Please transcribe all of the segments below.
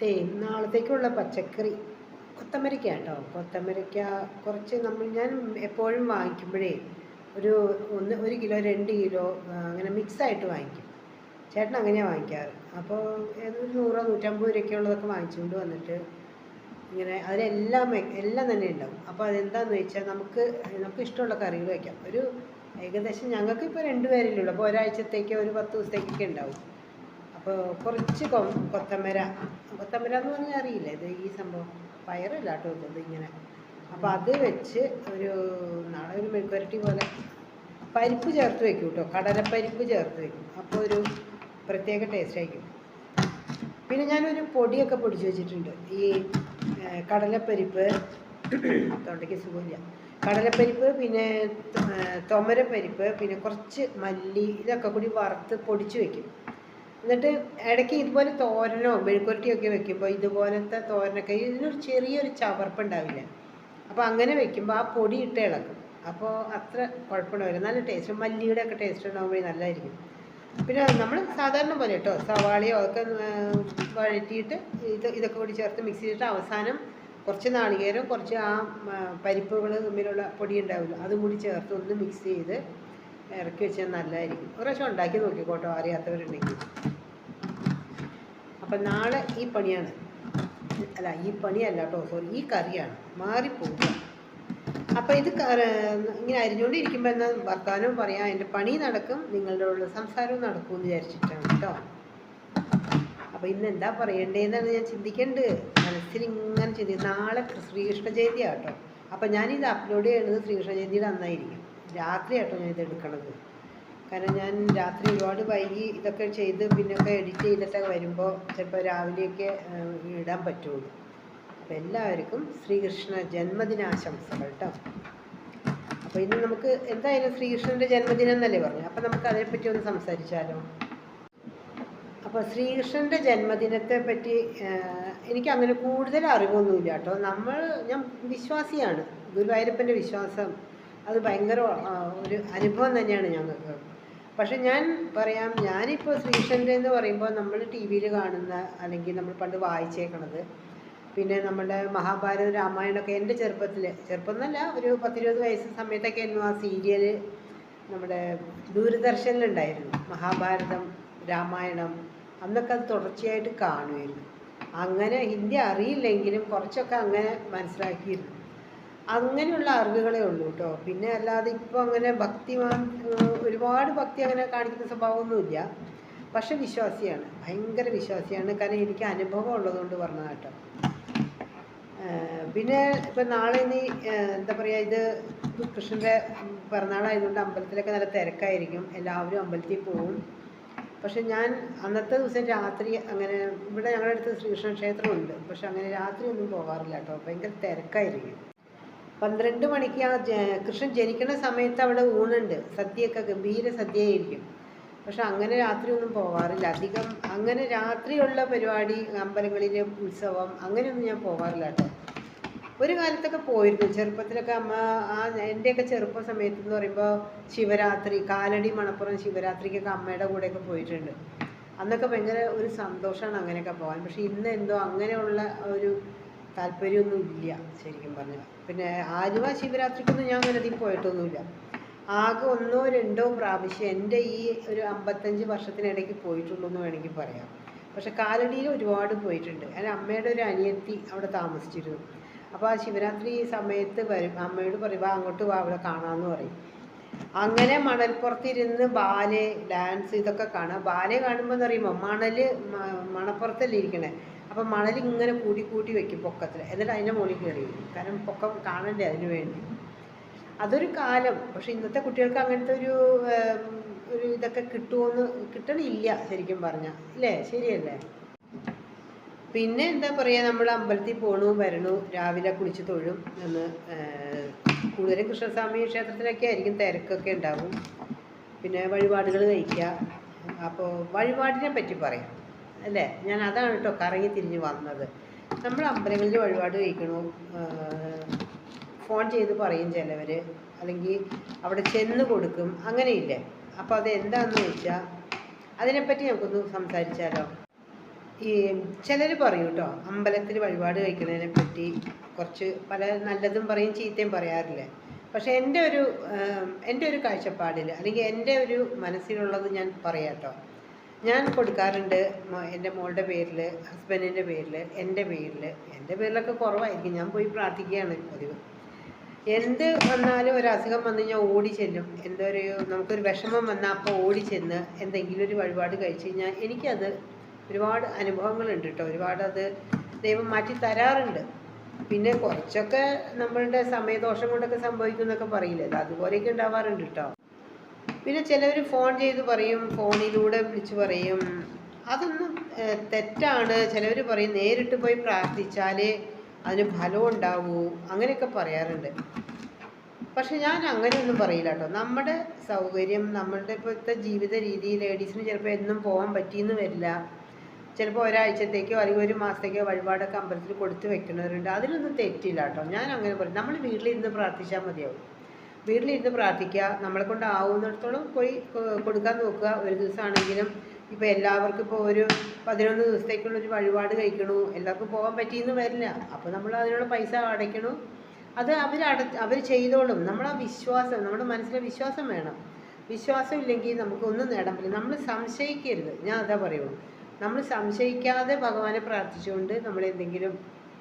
ദേ നാളത്തേക്കുള്ള പച്ചക്കറി. കൊത്തമരക്ക കേട്ടോ. കൊത്തമരക്ക കുറച്ച് നമ്മൾ ഞാൻ എപ്പോഴും വാങ്ങിക്കുമ്പോഴേ ഒരു ഒന്ന് ഒരു കിലോ രണ്ട് കിലോ അങ്ങനെ മിക്സായിട്ട് വാങ്ങിക്കും. ചേട്ടൻ അങ്ങനെയാണ് വാങ്ങിക്കാറ്. അപ്പോൾ ഏതൊരു നൂറോ നൂറ്റമ്പത് രൂപയ്ക്ക് ഉള്ളതൊക്കെ വാങ്ങിച്ചുകൊണ്ട് വന്നിട്ട് ഇങ്ങനെ അതിലെല്ലാം എല്ലാം തന്നെ ഉണ്ടാവും. അപ്പോൾ അതെന്താണെന്ന് വെച്ചാൽ നമുക്ക് നമുക്ക് ഇഷ്ടമുള്ള കറികൾ വയ്ക്കാം. ഒരു ഏകദേശം ഞങ്ങൾക്ക് ഇപ്പോൾ രണ്ട് ഉള്ളൂ. അപ്പോൾ ഒരാഴ്ചത്തേക്ക് ഒരു പത്ത് ദിവസത്തേക്കൊക്കെ ഉണ്ടാവും. അപ്പോൾ കുറച്ച് കൊ കൊത്തമര. കൊത്തമര എന്ന് പറഞ്ഞാൽ അറിയില്ല? ഇത് ഈ സംഭവം. പയറല്ല കേട്ടോ ഇത്. ഇങ്ങനെ. അപ്പോൾ അത് വെച്ച് ഒരു നാളെ ഒരു മെഴുക്കുരട്ടി പോലെ പരിപ്പ് ചേർത്ത് വെക്കും കേട്ടോ. കടലപ്പരിപ്പ് ചേർത്ത് വെക്കും. അപ്പോൾ ഒരു പ്രത്യേക ടേസ്റ്റ് ആയിരിക്കും. പിന്നെ ഞാനൊരു പൊടിയൊക്കെ പൊടിച്ച് വെച്ചിട്ടുണ്ട്. ഈ കടലപ്പരിപ്പ്. തൊണ്ടയ്ക്ക് സുഖമില്ല. കടലപ്പരിപ്പ് പിന്നെ തുമരപ്പരിപ്പ് പിന്നെ കുറച്ച് മല്ലി ഇതൊക്കെ കൂടി വറുത്ത് പൊടിച്ച് വെക്കും. എന്നിട്ട് ഇടയ്ക്ക് ഇതുപോലെ തോരനോ മെഴുക്കുരട്ടിയൊക്കെ വെക്കുമ്പോൾ ഇതുപോലത്തെ തോരനൊക്കെ ഇതിനൊരു ചെറിയൊരു ചവർപ്പ് ഉണ്ടാവില്ല അപ്പോൾ അങ്ങനെ വെക്കുമ്പോൾ ആ പൊടി ഇട്ട് ഇളക്കും. അപ്പോൾ അത്ര കുഴപ്പമുണ്ടാവില്ല നല്ല ടേസ്റ്റ് മല്ലിയുടെ ഒക്കെ ടേസ്റ്റ് ഉണ്ടാകുമ്പോൾ നല്ലതായിരിക്കും. പിന്നെ നമ്മൾ സാധാരണ പോലെ കേട്ടോ സവാളയോ അതൊക്കെ വഴറ്റിയിട്ട് ഇത് ഇതൊക്കെ കൂടി ചേർത്ത് മിക്സ് ചെയ്തിട്ട് അവസാനം കുറച്ച് നാളികേരം കുറച്ച് ആ പരിപ്പുകൾ തമ്മിലുള്ള പൊടി ഉണ്ടാവില്ല അതും കൂടി ചേർത്ത് ഒന്ന് മിക്സ് ചെയ്ത് ഇറക്കി വെച്ചാൽ നല്ലതായിരിക്കും. ഒരു പ്രാവശ്യം ഉണ്ടാക്കി നോക്കിക്കോട്ടോ അറിയാത്തവരുണ്ടെങ്കിൽ അപ്പം നാളെ ഈ പണിയാണ്. അല്ല ഈ പണിയല്ല കേട്ടോ സോറി ഈ കറിയാണ്. മാറിപ്പോവുക. അപ്പോൾ ഇത് ഇങ്ങനെ അരിഞ്ഞുകൊണ്ടിരിക്കുമ്പോൾ എന്നാൽ വർത്തമാനവും പറയാം? എന്റെ പണി നടക്കും നിങ്ങളുടെ ഉള്ള സംസാരവും നടക്കും എന്ന് വിചാരിച്ചിട്ടാണ് കേട്ടോ. അപ്പോൾ ഇന്ന് എന്താ പറയണ്ടേന്നാണ് ഞാൻ ചിന്തിക്കേണ്ടത് മനസ്സിൽ ഇങ്ങനെ ചിന്തി നാളെ ശ്രീകൃഷ്ണ ജയന്തിയാണ് കേട്ടോ. അപ്പോൾ ഞാനിത് അപ്ലോഡ് ചെയ്യുന്നത് ശ്രീകൃഷ്ണ ജയന്തിയുടെ അന്നായിരിക്കും. രാത്രി കേട്ടോ ഞാൻ ഇത് എടുക്കണത്. കാരണം ഞാൻ രാത്രി ഒരുപാട് വൈകി ഇതൊക്കെ ചെയ്ത് പിന്നൊക്കെ എഡിറ്റ് ചെയ്തിട്ടൊക്കെ വരുമ്പോൾ ചിലപ്പോൾ രാവിലെയൊക്കെ ഇടാൻ പറ്റുള്ളൂ. അപ്പോൾ എല്ലാവർക്കും ശ്രീകൃഷ്ണ ജന്മദിനാശംസകൾ കേട്ടോ അപ്പോൾ ഇന്ന് നമുക്ക് എന്തായാലും ശ്രീകൃഷ്ണന്റെ ജന്മദിനം എന്നല്ലേ പറഞ്ഞു? അപ്പോൾ നമുക്ക് അതിനെപ്പറ്റി ഒന്ന് സംസാരിച്ചാലോ? അപ്പോൾ ശ്രീകൃഷ്ണന്റെ ജന്മദിനത്തെ പറ്റി എനിക്ക് അങ്ങനെ കൂടുതൽ അറിവൊന്നുമില്ല കേട്ടോ നമ്മൾ ഞാൻ വിശ്വാസിയാണ്. ഗുരുവായൂരപ്പന്റെ വിശ്വാസം അത് ഭയങ്കര ഒരു അനുഭവം തന്നെയാണ് ഞങ്ങൾക്ക്. പക്ഷെ ഞാൻ പറയാം ഞാനിപ്പോൾ ശ്രീകൃഷ്ണന്റെ എന്ന് പറയുമ്പോൾ നമ്മൾ ടി വിയിൽ കാണുന്ന അല്ലെങ്കിൽ നമ്മൾ പണ്ട് വായിച്ചേക്കണത്. പിന്നെ നമ്മുടെ മഹാഭാരത രാമായണമൊക്കെ എന്റെ ചെറുപ്പത്തിൽ ചെറുപ്പം എന്നല്ല ഒരു പത്തിരുപത് വയസ്സ് സമയത്തൊക്കെ ആയിരുന്നു ആ സീരിയൽ നമ്മുടെ ദൂരദർശനിലുണ്ടായിരുന്നു. മഹാഭാരതം രാമായണം അന്നൊക്കെ അത് തുടർച്ചയായിട്ട് കാണുമായിരുന്നു അങ്ങനെ ഹിന്ദി അറിയില്ലെങ്കിലും കുറച്ചൊക്കെ അങ്ങനെ മനസ്സിലാക്കിയിരുന്നു. അങ്ങനെയുള്ള അറിവുകളേ ഉള്ളൂ കേട്ടോ പിന്നെ അല്ലാതെ ഇപ്പോൾ അങ്ങനെ ഏഹ് ഒരുപാട് ഭക്തി അങ്ങനെ കാണിക്കുന്ന സ്വഭാവമൊന്നുമില്ല. പക്ഷെ വിശ്വാസിയാണ്. ഭയങ്കര വിശ്വാസിയാണ്. കാരണം എനിക്ക് അനുഭവം ഉള്ളതുകൊണ്ട് പറഞ്ഞ കേട്ടോ പിന്നെ ഇപ്പം നാളെ ഇനി എന്താ പറയുക ഇത് കൃഷ്ണന്റെ പിറന്നാളായതുകൊണ്ട് അമ്പലത്തിലൊക്കെ നല്ല തിരക്കായിരിക്കും. എല്ലാവരും അമ്പലത്തിൽ പോകും പക്ഷെ ഞാൻ അന്നത്തെ ദിവസം രാത്രി അങ്ങനെ ഇവിടെ ഞങ്ങളുടെ അടുത്ത് ശ്രീകൃഷ്ണ ക്ഷേത്രമുണ്ട്. പക്ഷെ അങ്ങനെ രാത്രി ഒന്നും പോകാറില്ല കേട്ടോ ഭയങ്കര തിരക്കായിരിക്കും. പന്ത്രണ്ട് മണിക്ക് ആ കൃഷ്ണൻ ജനിക്കുന്ന സമയത്ത് അവിടെ ഊണുണ്ട്. സദ്യയൊക്കെ ഗംഭീര സദ്യയായിരിക്കും. പക്ഷെ അങ്ങനെ രാത്രി ഒന്നും പോവാറില്ല. അധികം അങ്ങനെ രാത്രിയുള്ള പരിപാടി അമ്പലങ്ങളിലെ ഉത്സവം അങ്ങനെയൊന്നും ഞാൻ പോവാറില്ല കേട്ടോ. ഒരു കാലത്തൊക്കെ പോയിരുന്നു. ചെറുപ്പത്തിലൊക്കെ അമ്മ ആ എന്റെയൊക്കെ ചെറുപ്പ സമയത്ത് എന്ന് പറയുമ്പോൾ ശിവരാത്രി കാലടി മണപ്പുറം ശിവരാത്രിക്കൊക്കെ അമ്മയുടെ കൂടെയൊക്കെ പോയിട്ടുണ്ട്. അന്നൊക്കെ ഭയങ്കര ഒരു സന്തോഷമാണ് അങ്ങനെയൊക്കെ പോകാൻ പക്ഷെ ഇന്ന് എന്തോ അങ്ങനെയുള്ള ഒരു താല്പര്യമൊന്നും ഇല്ല ശരിക്കും പറഞ്ഞാൽ പിന്നെ ആലുവ ശിവരാത്രിക്കൊന്നും ഞാൻ അങ്ങനെ പോയിട്ടൊന്നുമില്ല. ആകെ ഒന്നോ രണ്ടോ പ്രാവശ്യം എന്റെ ഈ ഒരു അമ്പത്തഞ്ച് വർഷത്തിനിടയ്ക്ക് പോയിട്ടുള്ളൂ എന്ന് വേണമെങ്കിൽ പറയാം. പക്ഷെ കാലടിയിൽ ഒരുപാട് പോയിട്ടുണ്ട്. എന്റെ അമ്മയുടെ ഒരു അനിയത്തി അവിടെ താമസിച്ചിരുന്നു. അപ്പോൾ ആ ശിവരാത്രി സമയത്ത് വരും. അമ്മയോട് പറയും വാ അങ്ങോട്ട് വാ അവിടെ കാണാമെന്ന് പറയും. അങ്ങനെ മണൽപ്പുറത്തിരുന്ന് ബാലെ ഡാൻസ് ഇതൊക്കെ കാണാം. ബാലെ കാണുമ്പോൾ എന്ന് പറയുമ്പോൾ മണൽ മണപ്പുറത്തല്ലേ ഇരിക്കണേ? അപ്പം മണൽ ഇങ്ങനെ കൂടി കൂട്ടി വെക്കും പൊക്കത്തിൽ എന്നിട്ട് അതിന്റെ മുകളിൽ കയറി കാരണം പൊക്കം കാണണ്ടേ അതിന് വേണ്ടി? അതൊരു കാലം. പക്ഷെ ഇന്നത്തെ കുട്ടികൾക്ക് അങ്ങനത്തെ ഒരു ഒരു ഇതൊക്കെ കിട്ടുമോന്ന് കിട്ടണില്ല ശരിക്കും പറഞ്ഞാൽ അല്ലേ ശരിയല്ലേ? പിന്നെ എന്താ പറയുക നമ്മൾ അമ്പലത്തിൽ പോണു വരണു രാവിലെ കുളിച്ച് തൊഴും എന്ന് കൂടുതലും കൃഷ്ണസ്വാമി ക്ഷേത്രത്തിലൊക്കെ ആയിരിക്കും തിരക്കൊക്കെ ഉണ്ടാവും. പിന്നെ വഴിപാടുകൾ കഴിക്കുക. അപ്പോൾ വഴിപാടിനെ പറ്റി പറയാം. അല്ലേ? ഞാൻ അതാണ് കേട്ടോ കറങ്ങി തിരിഞ്ഞ് വന്നത്. നമ്മൾ അമ്പലങ്ങളിൽ വഴിപാട് കഴിക്കണു? ഫോൺ ചെയ്ത് പറയും ചിലവർ അല്ലെങ്കിൽ അവിടെ ചെന്ന് കൊടുക്കും. അങ്ങനെയില്ലേ? അപ്പോൾ അത് എന്താണെന്ന് വെച്ചാൽ അതിനെപ്പറ്റി നമുക്കൊന്ന് സംസാരിച്ചാലോ? ഈ ചിലർ പറയും കേട്ടോ അമ്പലത്തിൽ വഴിപാട് കഴിക്കുന്നതിനെ പറ്റി കുറച്ച് പല നല്ലതും പറയും ചീത്തയും പറയാറില്ലേ? പക്ഷേ എന്റെ ഒരു എന്റെ ഒരു കാഴ്ചപ്പാടിൽ അല്ലെങ്കിൽ എന്റെ ഒരു മനസ്സിലുള്ളത് ഞാൻ പറയാം കേട്ടോ ഞാൻ കൊടുക്കാറുണ്ട് എന്റെ മോളുടെ പേരിൽ ഹസ്ബൻഡിന്റെ പേരിൽ എന്റെ പേരിൽ. എന്റെ പേരിലൊക്കെ കുറവായിരിക്കും. ഞാൻ പോയി പ്രാർത്ഥിക്കുകയാണ് പതിവ്. എന്ത് വന്നാലും ഒരു അസുഖം വന്നു കഴിഞ്ഞാൽ ഓടി ചെല്ലും. എന്തൊരു നമുക്കൊരു വിഷമം വന്നാൽ അപ്പോൾ ഓടി ചെന്ന് എന്തെങ്കിലും ഒരു വഴിപാട് കഴിച്ചു കഴിഞ്ഞാൽ എനിക്കത് ഒരുപാട് അനുഭവങ്ങളുണ്ട് കേട്ടോ. ഒരുപാട് അത് ദൈവം മാറ്റി തരാറുണ്ട്. പിന്നെ കുറച്ചൊക്കെ നമ്മളുടെ സമയദോഷം കൊണ്ടൊക്കെ സംഭവിക്കും എന്നൊക്കെ പറയില്ലേ? അതുപോലെയൊക്കെ ഉണ്ടാവാറുണ്ട് കേട്ടോ. പിന്നെ ചിലവർ ഫോൺ ചെയ്ത് പറയും ഫോണിലൂടെ വിളിച്ച് പറയും. അതൊന്നും തെറ്റാണ്. ചിലവർ പറയും നേരിട്ട് പോയി പ്രാർത്ഥിച്ചാലേ അതിന് ഫലം ഉണ്ടാവൂ. അങ്ങനെയൊക്കെ പറയാറുണ്ട്. പക്ഷെ ഞാൻ അങ്ങനെയൊന്നും പറയില്ല കേട്ടോ. നമ്മുടെ സൗകര്യം നമ്മളുടെ ഇപ്പോഴത്തെ ജീവിത രീതി ലേഡീസിന് ചിലപ്പോൾ എന്നും പോകാൻ പറ്റിയെന്ന് വരില്ല. ചിലപ്പോൾ ഒരാഴ്ചത്തേക്കോ അല്ലെങ്കിൽ ഒരു മാസത്തേക്കോ വഴിപാടൊക്കെ അമ്പലത്തിൽ കൊടുത്ത് വെക്കുന്നവരുണ്ട്. അതിനൊന്നും തെറ്റില്ല കേട്ടോ. ഞാൻ അങ്ങനെ പറയും. നമ്മൾ വീട്ടിലിരുന്ന് പ്രാർത്ഥിച്ചാൽ മതിയാവും. വീട്ടിലിരുന്ന് പ്രാർത്ഥിക്കുക. നമ്മളെ കൊണ്ട് ആവുന്നിടത്തോളം പോയി കൊടുക്കാൻ നോക്കുക. ഒരു ദിവസമാണെങ്കിലും ഇപ്പോൾ എല്ലാവർക്കും ഇപ്പോൾ ഒരു പതിനൊന്ന് ദിവസത്തേക്കുള്ള ഒരു വഴിപാട് കഴിക്കണു. എല്ലാവർക്കും പോകാൻ പറ്റിയെന്ന് വരില്ല. അപ്പോൾ നമ്മൾ അതിനുള്ള പൈസ അടയ്ക്കണു. അത് അവർ അട അവർ ചെയ്തോളും. നമ്മളെ വിശ്വാസം നമ്മുടെ മനസ്സിലെ വിശ്വാസം വേണം. വിശ്വാസം ഇല്ലെങ്കിൽ നമുക്ക് ഒന്നും നേടാൻ പറ്റില്ല. നമ്മൾ സംശയിക്കരുത്. ഞാൻ അതാ പറയുള്ളൂ. നമ്മൾ സംശയിക്കാതെ ഭഗവാനെ പ്രാർത്ഥിച്ചുകൊണ്ട് നമ്മളെന്തെങ്കിലും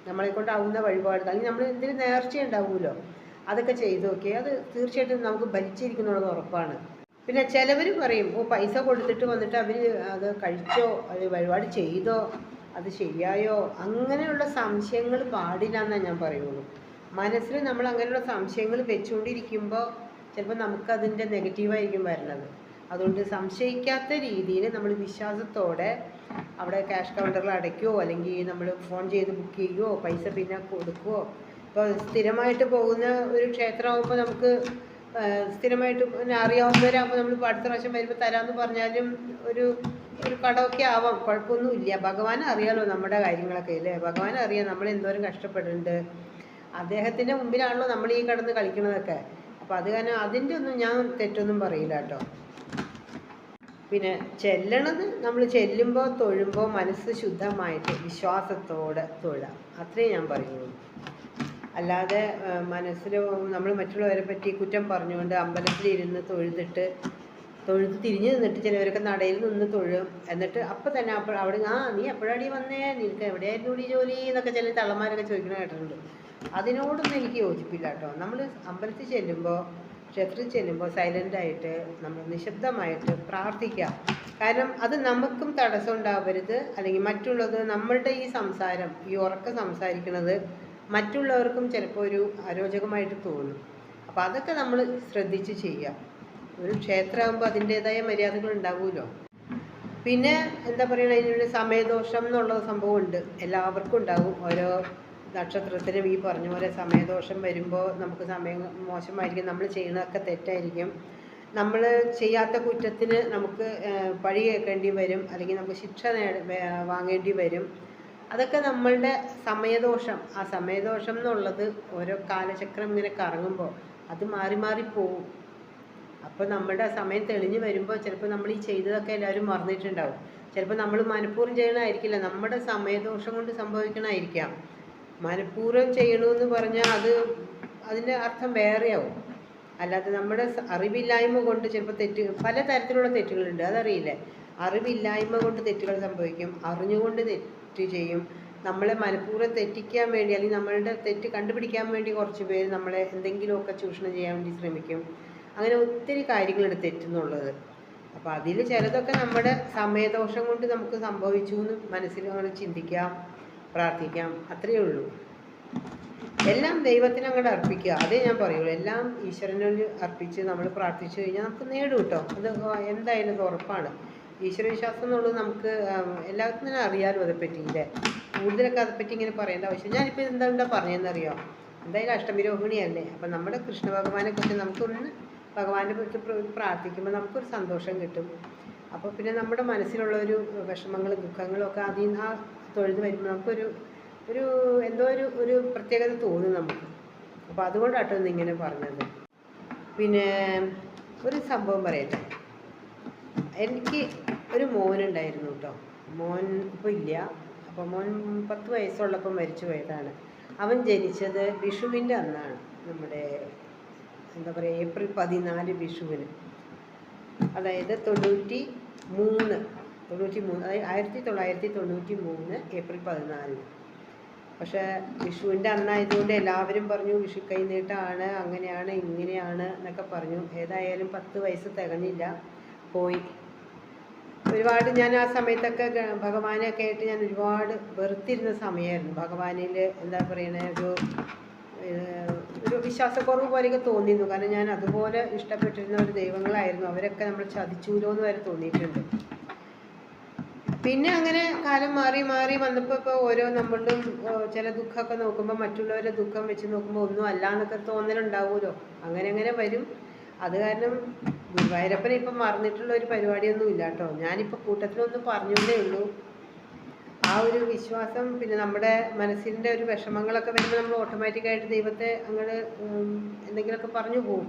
നമ്മളെ കൊണ്ടാവുന്ന വഴിപാട് അല്ലെങ്കിൽ നമ്മൾ എന്തെങ്കിലും നേർച്ച ഉണ്ടാവുമല്ലോ. അതൊക്കെ ചെയ്തു നോക്കിയാൽ അത് തീർച്ചയായിട്ടും നമുക്ക് ഭരിച്ചിരിക്കുന്നുള്ളത് ഉറപ്പാണ്. പിന്നെ ചിലവർ പറയും ഓ പൈസ കൊടുത്തിട്ട് വന്നിട്ട് അവർ അത് കഴിച്ചോ അത് വഴിപാട് ചെയ്തോ അത് ശരിയായോ? അങ്ങനെയുള്ള സംശയങ്ങൾ പാടില്ല എന്നേ ഞാൻ പറയുള്ളൂ. മനസ്സിൽ നമ്മൾ അങ്ങനെയുള്ള സംശയങ്ങൾ വെച്ചുകൊണ്ടിരിക്കുമ്പോൾ ചിലപ്പോൾ നമുക്കതിന്റെ നെഗറ്റീവായിരിക്കും വരുന്നത് അതുകൊണ്ട് സംശയിക്കാത്ത രീതിയിൽ നമ്മൾ വിശ്വാസത്തോടെ അവിടെ ക്യാഷ് കൗണ്ടറിൽ അടയ്ക്കുകയോ അല്ലെങ്കിൽ നമ്മൾ ഫോൺ ചെയ്ത് ബുക്ക് ചെയ്യുകയോ പൈസ പിന്നെ കൊടുക്കുകയോ ഇപ്പോൾ സ്ഥിരമായിട്ട് പോകുന്ന ഒരു ക്ഷേത്രമാകുമ്പോൾ നമുക്ക് സ്ഥിരമായിട്ട് അറിയാവുന്നവരാകുമ്പോൾ നമ്മൾ അടുത്ത പ്രാവശ്യം വരുമ്പോൾ തരാമെന്ന് പറഞ്ഞാലും ഒരു ഒരു കടമൊക്കെ ആവാം. കുഴപ്പമൊന്നുമില്ല. ഭഗവാൻ അറിയാലോ നമ്മുടെ കാര്യങ്ങളൊക്കെ അല്ലേ? ഭഗവാൻ അറിയാം നമ്മൾ എന്തോരം കഷ്ടപ്പെടുന്നുണ്ട്. അദ്ദേഹത്തിന്റെ മുമ്പിലാണല്ലോ നമ്മൾ ഈ കിടന്ന് കളിക്കുന്നതൊക്കെ അപ്പോൾ അത് കാരണം അതിന്റെ ഒന്നും ഞാൻ തെറ്റൊന്നും പറയില്ല കേട്ടോ. പിന്നെ ചെല്ലണത് നമ്മൾ ചെല്ലുമ്പോൾ തൊഴുമ്പോൾ മനസ്സ് ശുദ്ധമായിട്ട് വിശ്വാസത്തോടെ തൊഴാം അത്രേ ഞാൻ പറയുള്ളൂ. അല്ലാതെ മനസ്സിൽ നമ്മൾ മറ്റുള്ളവരെ പറ്റി കുറ്റം പറഞ്ഞുകൊണ്ട് അമ്പലത്തിലിരുന്ന് തൊഴുതിട്ട് തൊഴുത് തിരിഞ്ഞു നിന്നിട്ട് ചിലവരൊക്കെ നടയിൽ നിന്ന് തൊഴും. എന്നിട്ട് അപ്പം തന്നെ അപ്പോൾ അവിടെ ആ നീ എപ്പോഴാടി വന്നേ? നിനക്ക് എവിടെയായിരുന്നു ഈ ജോലി? എന്നൊക്കെ ചില തള്ളമാരൊക്കെ ചോദിക്കണ കേട്ടിട്ടുണ്ട്. അതിനോടൊന്നും എനിക്ക് യോജിപ്പില്ല കേട്ടോ. നമ്മൾ അമ്പലത്തിൽ ചെല്ലുമ്പോൾ ക്ഷേത്രത്തിൽ ചെല്ലുമ്പോൾ സൈലന്റായിട്ട് നമ്മൾ നിശബ്ദമായിട്ട് പ്രാർത്ഥിക്കാം കാരണം അത് നമുക്കും തടസ്സം ഉണ്ടാവരുത്. അല്ലെങ്കിൽ മറ്റുള്ളത് നമ്മളുടെ ഈ സംസാരം ഈ ഉറക്ക സംസാരിക്കുന്നത് മറ്റുള്ളവർക്കും ചിലപ്പോൾ ഒരു അരോചകമായിട്ട് തോന്നും. അപ്പോൾ അതൊക്കെ നമ്മൾ ശ്രദ്ധിച്ച് ചെയ്യാം ഒരു ക്ഷേത്രമാകുമ്പോൾ അതിന്റെതായ മര്യാദകൾ ഉണ്ടാവുമല്ലോ പിന്നെ എന്താ പറയുക അതിനൊരു സമയദോഷം എന്നുള്ള സംഭവമുണ്ട് എല്ലാവർക്കും ഉണ്ടാകും ഓരോ നക്ഷത്രത്തിനും ഈ പറഞ്ഞ പോലെ സമയദോഷം വരുമ്പോൾ നമുക്ക് സമയം മോശമായിരിക്കും. നമ്മൾ ചെയ്യുന്നതൊക്കെ തെറ്റായിരിക്കും. നമ്മൾ ചെയ്യാത്ത കുറ്റത്തിന് നമുക്ക് പഴി കേൾക്കേണ്ടി വരും. അല്ലെങ്കിൽ നമുക്ക് ശിക്ഷ വാങ്ങേണ്ടി വരും. അതൊക്കെ നമ്മളുടെ സമയദോഷം. ആ സമയദോഷം എന്നുള്ളത് ഓരോ കാലചക്രം ഇങ്ങനെ കറങ്ങുമ്പോൾ അത് മാറി മാറി പോവും. അപ്പോൾ നമ്മുടെ സമയം തെളിഞ്ഞു വരുമ്പോൾ ചിലപ്പോൾ നമ്മൾ ഈ ചെയ്തതൊക്കെ എല്ലാവരും മറന്നിട്ടുണ്ടാവും. ചിലപ്പോൾ നമ്മൾ മനഃപൂർവം ചെയ്യണമായിരിക്കില്ല നമ്മുടെ സമയദോഷം കൊണ്ട് സംഭവിക്കണമായിരിക്കാം മനഃപൂർവം ചെയ്യണമെന്ന് പറഞ്ഞാൽ അത് അതിന്റെ അർത്ഥം വേറെയാവും. അല്ലാതെ നമ്മുടെ അറിവില്ലായ്മ കൊണ്ട് ചിലപ്പോൾ തെറ്റ് പല തരത്തിലുള്ള തെറ്റുകളുണ്ട്. അതറിയില്ലേ? അറിവില്ലായ്മ കൊണ്ട് തെറ്റുകൾ സംഭവിക്കും. അറിഞ്ഞുകൊണ്ട് ചെയ്യും. നമ്മളെ മനഃപൂർവം തെറ്റിക്കാൻ വേണ്ടി അല്ലെങ്കിൽ നമ്മളുടെ തെറ്റ് കണ്ടുപിടിക്കാൻ വേണ്ടി കുറച്ച് പേര് നമ്മളെ എന്തെങ്കിലുമൊക്കെ ചൂഷണം ചെയ്യാൻ വേണ്ടി ശ്രമിക്കും. അങ്ങനെ ഒത്തിരി കാര്യങ്ങളുണ്ട് തെറ്റെന്നുള്ളത്. അപ്പോൾ അതിൽ ചിലതൊക്കെ നമ്മുടെ സമയദോഷം കൊണ്ട് നമുക്ക് സംഭവിച്ചു എന്ന് മനസ്സിൽ നമ്മൾ ചിന്തിക്കാം പ്രാർത്ഥിക്കാം. അത്രയേ ഉള്ളൂ. എല്ലാം ദൈവത്തിന് അങ്ങോട്ട് അർപ്പിക്കുക. അതേ ഞാൻ പറയുള്ളൂ. എല്ലാം ഈശ്വരനോട് അർപ്പിച്ച് നമ്മൾ പ്രാർത്ഥിച്ചു കഴിഞ്ഞാൽ നമുക്ക് നേടും കേട്ടോ. അത് എന്തായാലും ഉറപ്പാണ്. ഈശ്വരവിശ്വാസം എന്നുള്ളത് നമുക്ക് എല്ലാവർക്കും തന്നെ അറിയാമല്ലോ അതേപ്പറ്റി ഇല്ലേ കൂടുതലൊക്കെ അതേപ്പറ്റി ഇങ്ങനെ പറയേണ്ട ആവശ്യം. ഞാനിപ്പോൾ എന്താ എന്താ പറഞ്ഞതെന്നറിയോ? എന്തായാലും അഷ്ടമിരോഹിണിയല്ലേ? അപ്പം നമ്മുടെ കൃഷ്ണ ഭഗവാനെ കുറിച്ച് നമുക്കൊന്ന് ഭഗവാന്റെ കുറിച്ച് പ്ര- പ്രാർത്ഥിക്കുമ്പോൾ നമുക്കൊരു സന്തോഷം കിട്ടും. അപ്പോൾ പിന്നെ നമ്മുടെ മനസ്സിലുള്ള ഒരു വിഷമങ്ങളും ദുഃഖങ്ങളും ഒക്കെ അതിൽ നിന്ന് ആ തൊഴുത് വരുമ്പോൾ നമുക്കൊരു ഒരു എന്തോ ഒരു ഒരു പ്രത്യേകത തോന്നും നമുക്ക്. അപ്പോൾ അതുകൊണ്ടാട്ടോ ഇന്ന് ഇങ്ങനെ പറഞ്ഞത്. പിന്നെ ഒരു സംഭവം പറയട്ടെ. എനിക്ക് ഒരു മോനുണ്ടായിരുന്നു കേട്ടോ. മോൻ ഇപ്പോൾ ഇല്ല. അപ്പോൾ മോൻ പത്ത് വയസ്സുള്ളപ്പോൾ മരിച്ചു പോയതാണ്. അവൻ ജനിച്ചത് വിഷുവിന്റെ അന്നാണ്. നമ്മുടെ എന്താ പറയുക ഏപ്രിൽ പതിനാല് വിഷുവിന്. അതായത് തൊണ്ണൂറ്റി മൂന്ന് തൊണ്ണൂറ്റി മൂന്ന് അതായത് ആയിരത്തി തൊള്ളായിരത്തി തൊണ്ണൂറ്റി മൂന്ന് ഏപ്രിൽ പതിനാലിന്. പക്ഷേ വിഷുവിന്റെ അന്നായതുകൊണ്ട് എല്ലാവരും പറഞ്ഞു വിഷു കൈനീട്ടമാണ് അങ്ങനെയാണ് ഇങ്ങനെയാണ് എന്നൊക്കെ പറഞ്ഞു. ഏതായാലും പത്ത് വയസ്സ് തികഞ്ഞില്ല. പോയി. ഒരുപാട് ഞാൻ ആ സമയത്തൊക്കെ ഭഗവാനെയൊക്കെ ആയിട്ട് ഞാൻ ഒരുപാട് വെറുത്തിരുന്ന സമയമായിരുന്നു ഭഗവാനിൽ എന്താ പറയണേ ഒരു ഒരു വിശ്വാസക്കുറവ് പോലെയൊക്കെ തോന്നിയിരുന്നു. കാരണം ഞാൻ അതുപോലെ ഇഷ്ടപ്പെട്ടിരുന്ന ഒരു ദൈവങ്ങളായിരുന്നു. അവരൊക്കെ നമ്മൾ ചതിച്ചൂലോ എന്ന് വരെ തോന്നിയിട്ടുണ്ട്. പിന്നെ അങ്ങനെ കാലം മാറി മാറി വന്നപ്പോൾ ഇപ്പോൾ ഓരോ നമ്മളും ചില ദുഃഖമൊക്കെ നോക്കുമ്പോൾ മറ്റുള്ളവരെ ദുഃഖം വെച്ച് നോക്കുമ്പോൾ ഒന്നും അല്ല എന്നൊക്കെ തോന്നലുണ്ടാവുമല്ലോ. അങ്ങനെ അങ്ങനെ വരും. അത് കാരണം ഗുരുവായൂരപ്പനെ ഇപ്പം മറന്നിട്ടുള്ള ഒരു പരിപാടിയൊന്നും ഇല്ല കേട്ടോ. ഞാനിപ്പോൾ കൂട്ടത്തിലൊന്നും പറഞ്ഞതേ ഉള്ളൂ. ആ ഒരു വിശ്വാസം പിന്നെ നമ്മുടെ മനസ്സിന്റെ ഒരു വിഷമങ്ങളൊക്കെ വരുമ്പോൾ നമ്മൾ ഓട്ടോമാറ്റിക്കായിട്ട് ദൈവത്തെ അങ്ങോട്ട് എന്തെങ്കിലുമൊക്കെ പറഞ്ഞു പോകും.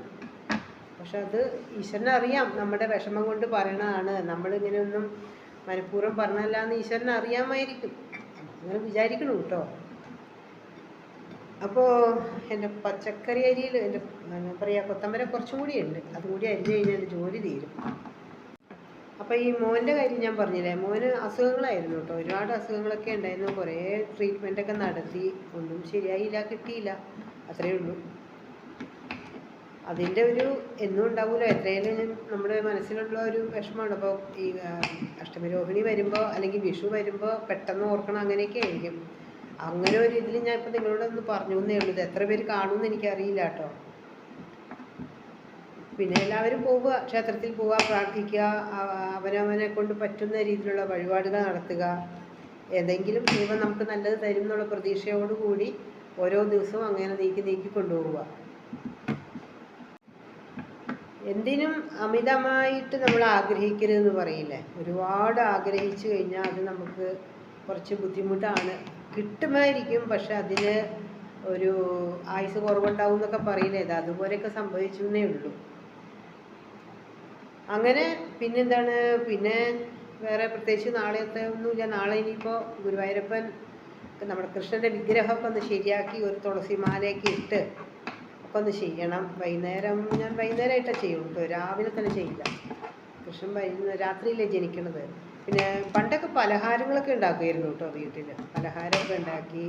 പക്ഷെ അത് ഈശ്വരനെ അറിയാം. നമ്മുടെ വിഷമം കൊണ്ട് പറയണതാണ്. നമ്മളിങ്ങനെയൊന്നും മനഃപൂർവം പറഞ്ഞല്ല എന്ന് ഈശ്വരനെ അറിയാമായിരിക്കും. അങ്ങനെ വിചാരിക്കണം കേട്ടോ. അപ്പോൾ എന്റെ പച്ചക്കറി അരിയിൽ എന്റെ എന്താ പറയുക കൊത്തമ്പര കുറച്ചും കൂടി ഉണ്ട്. അതും കൂടി അരിഞ്ഞ് കഴിഞ്ഞാൽ എന്റെ ജോലി തീരും. അപ്പോൾ ഈ മോന്റെ കാര്യം ഞാൻ പറഞ്ഞില്ലേ മോന് അസുഖങ്ങളായിരുന്നു കേട്ടോ. ഒരുപാട് അസുഖങ്ങളൊക്കെ ഉണ്ടായിരുന്നു. കുറേ ട്രീറ്റ്മെന്റൊക്കെ നടത്തി. ഒന്നും ശരിയായില്ല കിട്ടിയില്ല. അത്രയേ ഉള്ളൂ. അതിന്റെ ഒരു എന്നും ഉണ്ടാവില്ല എത്രയായാലും നമ്മുടെ മനസ്സിലുള്ള ഒരു വിഷമമാണ്. അപ്പോൾ ഈ അഷ്ടമി രോഹിണി വരുമ്പോൾ അല്ലെങ്കിൽ വിഷു വരുമ്പോൾ പെട്ടെന്ന് ഓർക്കണം അങ്ങനെയൊക്കെ ആയിരിക്കും. അങ്ങനെ ഒരു ഇതിൽ ഞാൻ ഇപ്പം നിങ്ങളോട് ഒന്ന് പറഞ്ഞു എന്നേ ഉള്ളൂ. ഇത് എത്ര പേര് കാണുമെന്ന് എനിക്കറിയില്ല കേട്ടോ. പിന്നെ എല്ലാവരും പോവുക ക്ഷേത്രത്തിൽ പോവുക പ്രാർത്ഥിക്കുക അവ- അവനവനെ കൊണ്ട് പറ്റുന്ന രീതിയിലുള്ള വഴിപാടുകൾ നടത്തുക. ഏതെങ്കിലും ദൈവം നമുക്ക് നല്ലത് തരും എന്നുള്ള പ്രതീക്ഷയോടുകൂടി ഓരോ ദിവസവും അങ്ങനെ നീക്കി നീക്കി കൊണ്ടുപോവുക. എന്തിനും അമിതമായിട്ട് നമ്മൾ ആഗ്രഹിക്കരുതെന്ന് പറയില്ലേ? ഒരുപാട് ആഗ്രഹിച്ചു കഴിഞ്ഞാൽ അത് നമുക്ക് കുറച്ച് ബുദ്ധിമുട്ടാണ്. കിട്ടുമായിരിക്കും പക്ഷെ അതിന് ഒരു ആയുസ് കുറവുണ്ടാവും എന്നൊക്കെ പറയുന്നത് അതുപോലെയൊക്കെ സംഭവിച്ചു എന്നേ ഉള്ളൂ. അങ്ങനെ പിന്നെന്താണ്? പിന്നെ വേറെ പ്രത്യേകിച്ച് നാളത്തെ ഒന്നുമില്ല. നാളെ ഇനിയിപ്പോൾ ഗുരുവായൂരപ്പൻ നമ്മുടെ കൃഷ്ണന്റെ വിഗ്രഹമൊക്കെ ഒന്ന് ശരിയാക്കി ഒരു തുളസി മാലയൊക്കെ ഇട്ട് ഒക്കെ ഒന്ന് ചെയ്യണം. വൈകുന്നേരം ഞാൻ വൈകുന്നേരമായിട്ടാണ് ചെയ്യുള്ളൂ. രാവിലെ തന്നെ ചെയ്യില്ല. കൃഷ്ണൻ വൈകുന്നേരം രാത്രിയിലേ ജനിക്കണത്. പിന്നെ പണ്ടൊക്കെ പലഹാരങ്ങളൊക്കെ ഉണ്ടാക്കുമായിരുന്നു കേട്ടോ വീട്ടിൽ പലഹാരമൊക്കെ ഉണ്ടാക്കി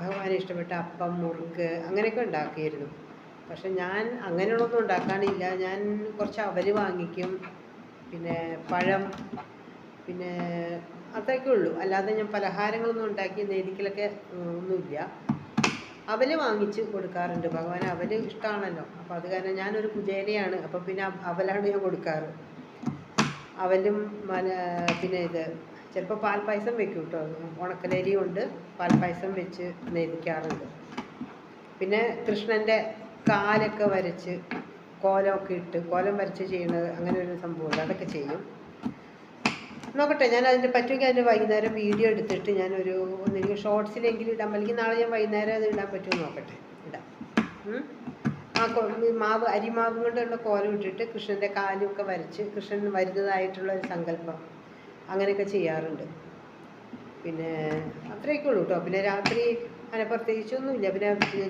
ഭഗവാന് ഇഷ്ടപ്പെട്ട അപ്പം മുറുക്ക് അങ്ങനെയൊക്കെ ഉണ്ടാക്കിയിരുന്നു പക്ഷെ ഞാൻ അങ്ങനെയുള്ളതൊന്നും ഉണ്ടാക്കാനില്ല. ഞാൻ കുറച്ച് അവർ വാങ്ങിക്കും. പിന്നെ പഴം പിന്നെ അത്രയൊക്കെ ഉള്ളൂ. അല്ലാതെ ഞാൻ പലഹാരങ്ങളൊന്നും ഉണ്ടാക്കി നേദിക്കലൊക്കെ ഒന്നുമില്ല. അവൽ വാങ്ങിച്ച് കൊടുക്കാറുണ്ട്. ഭഗവാൻ അവൽ ഇഷ്ടമാണല്ലോ അപ്പോൾ അത് കാരണം ഞാനൊരു കുചേലയാണ് അപ്പോൾ പിന്നെ അവലാണ് ഞാൻ കൊടുക്കാറ്. അവലും പിന്നെ ഇത് ചിലപ്പോൾ പാൽപ്പായസം വെക്കും കേട്ടോ ഉണക്കലരി കൊണ്ട് പാൽപ്പായസം വെച്ച് നേദിക്കാറുണ്ട് പിന്നെ കൃഷ്ണന്റെ കാലൊക്കെ വരച്ച് കോലമൊക്കെ ഇട്ട് കോലം വരച്ച് ചെയ്യുന്നത് അങ്ങനെ ഒരു സംഭവമുണ്ട്. അതൊക്കെ ചെയ്യും. നോക്കട്ടെ ഞാൻ അതിന്റെ പറ്റുമെങ്കിൽ അതിന്റെ വൈകുന്നേരം വീഡിയോ എടുത്തിട്ട് ഞാനൊരു ഒന്നെങ്കിൽ ഷോർട്സിലെങ്കിലും ഇടാം. അല്ലെങ്കിൽ നാളെ ഞാൻ വൈകുന്നേരം അത് ഇടാൻ പറ്റുമോ നോക്കട്ടെ. ഇടാം. ആ മാവ് അരിമാവ് കൊണ്ടുള്ള കോലം ഇട്ടിട്ട് കൃഷ്ണന്റെ കാലുമൊക്കെ വരച്ച് കൃഷ്ണൻ വരുന്നതായിട്ടുള്ള ഒരു സങ്കല്പം അങ്ങനെയൊക്കെ ചെയ്യാറുണ്ട്. പിന്നെ അത്രയൊക്കെ ഉള്ളൂ കേട്ടോ പിന്നെ രാത്രി അങ്ങനെ പ്രത്യേകിച്ചൊന്നുമില്ല. പിന്നെ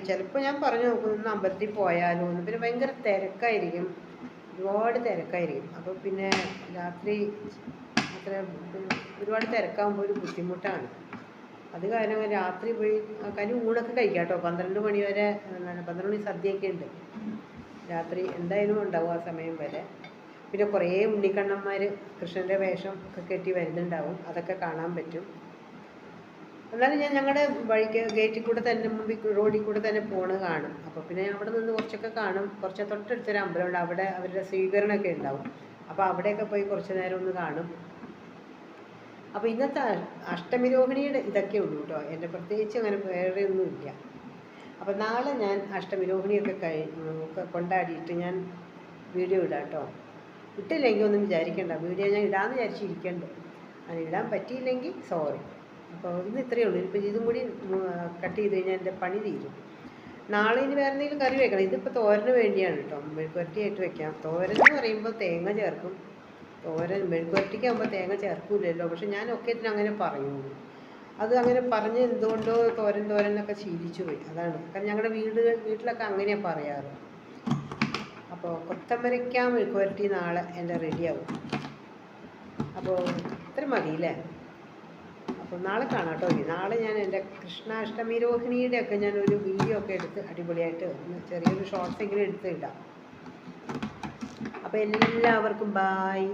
ചിലപ്പോൾ ഞാൻ പറഞ്ഞു നോക്കും ഒന്ന് അമ്പലത്തിൽ പോയാലോ എന്ന്. പിന്നെ ഭയങ്കര തിരക്കായിരിക്കും. ഒരുപാട് തിരക്കായിരിക്കും. അപ്പോൾ പിന്നെ രാത്രി അത്ര ഒരുപാട് തിരക്കാകുമ്പോൾ ഒരു ബുദ്ധിമുട്ടാണ്. അത് കാരണം രാത്രി പോയി കാര്യം ഊണൊക്കെ കഴിക്കാം കേട്ടോ പന്ത്രണ്ട് മണി വരെ എന്താണ് പന്ത്രണ്ട് മണി സദ്യയൊക്കെ ഉണ്ട്. രാത്രി എന്തായാലും ഉണ്ടാവും ആ സമയം വരെ. പിന്നെ കുറേ ഉണ്ണിക്കണ്ണന്മാർ കൃഷ്ണന്റെ വേഷം ഒക്കെ കെട്ടി വരുന്നുണ്ടാവും. അതൊക്കെ കാണാൻ പറ്റും. എന്നാലും ഞാൻ ഞങ്ങളുടെ വഴിക്ക് ഗേറ്റിൽ കൂടെ തന്നെ മുമ്പിൽ റോഡിൽ കൂടെ തന്നെ പോണ് കാണും. അപ്പോൾ പിന്നെ അവിടെ നിന്ന് കുറച്ചൊക്കെ കാണും. കുറച്ച് തൊട്ടടുത്തൊരു അമ്പലമുണ്ട് അവിടെ അവരുടെ സ്വീകരണമൊക്കെ ഉണ്ടാവും. അപ്പോൾ അവിടെയൊക്കെ പോയി കുറച്ച് നേരം ഒന്ന് കാണും. അപ്പോൾ ഇന്നത്തെ അഷ്ടമി അഷ്ടമിരോഹിണിയുടെ ഇതൊക്കെ ഉള്ളൂ കേട്ടോ. എന്റെ പ്രത്യേകിച്ച് അങ്ങനെ വേറെ ഒന്നുമില്ല. അപ്പോൾ നാളെ ഞാൻ അഷ്ടമിരോഹിണിയൊക്കെ കഴി കൊണ്ടാടിയിട്ട് ഞാൻ വീഡിയോ ഇടാം കേട്ടോ. ഇട്ടില്ലെങ്കിൽ ഒന്നും വിചാരിക്കണ്ട. വീഡിയോ ഞാൻ ഇടാമെന്ന് വിചാരിച്ചിരിക്കണ്ട്. അത് ഇടാൻ പറ്റിയില്ലെങ്കിൽ സോറി. അപ്പോൾ ഇന്ന് ഇത്രയേ ഉള്ളൂ. ഇപ്പോൾ ഇതും കൂടി കട്ട് ചെയ്ത് കഴിഞ്ഞാൽ എന്റെ പണി തീരും. നാളെ ഇനി വേറെ എന്തെങ്കിലും കറി വെക്കണം. ഇതിപ്പോൾ തോരന് വേണ്ടിയാണ് കേട്ടോ. മെഴുക്കുവരട്ടിയായിട്ട് വെക്കാം. തോരൻ എന്ന് പറയുമ്പോൾ തേങ്ങ ചേർക്കും. തോരൻ മെഴുക്കുവരട്ടിക്കാകുമ്പോൾ തേങ്ങ ചേർക്കൂലല്ലോ. പക്ഷെ ഞാൻ ഒക്കെ അങ്ങനെ പറയുള്ളൂ. അത് അങ്ങനെ പറഞ്ഞ് എന്തുകൊണ്ടോ തോരൻ തോരൻ എന്നൊക്കെ ശീലിച്ചു പോയി. അതാണ്. കാരണം ഞങ്ങളുടെ വീട് വീട്ടിലൊക്കെ അങ്ങനെയാണ് പറയാറ്. അപ്പോൾ കൊത്തമരയ്ക്ക മെഴുക്കുവരട്ടി നാളെ എന്റെ റെഡിയാവും. അപ്പോൾ ഇത്ര മതിയില്ലേ? അപ്പോൾ നാളെ കാണാം കേട്ടോ നാളെ ഞാൻ എന്റെ കൃഷ്ണാഷ്ടമി രോഹിണിയുടെ ഒക്കെ ഞാൻ ഒരു വീഡിയോ ഒക്കെ എടുത്ത് അടിപൊളിയായിട്ട് ഒന്ന് ചെറിയൊരു ഷോർട്ട്സ് എങ്കിലും എടുത്ത് ഇടാം. അപ്പോൾ എല്ലാവർക്കും ബായ്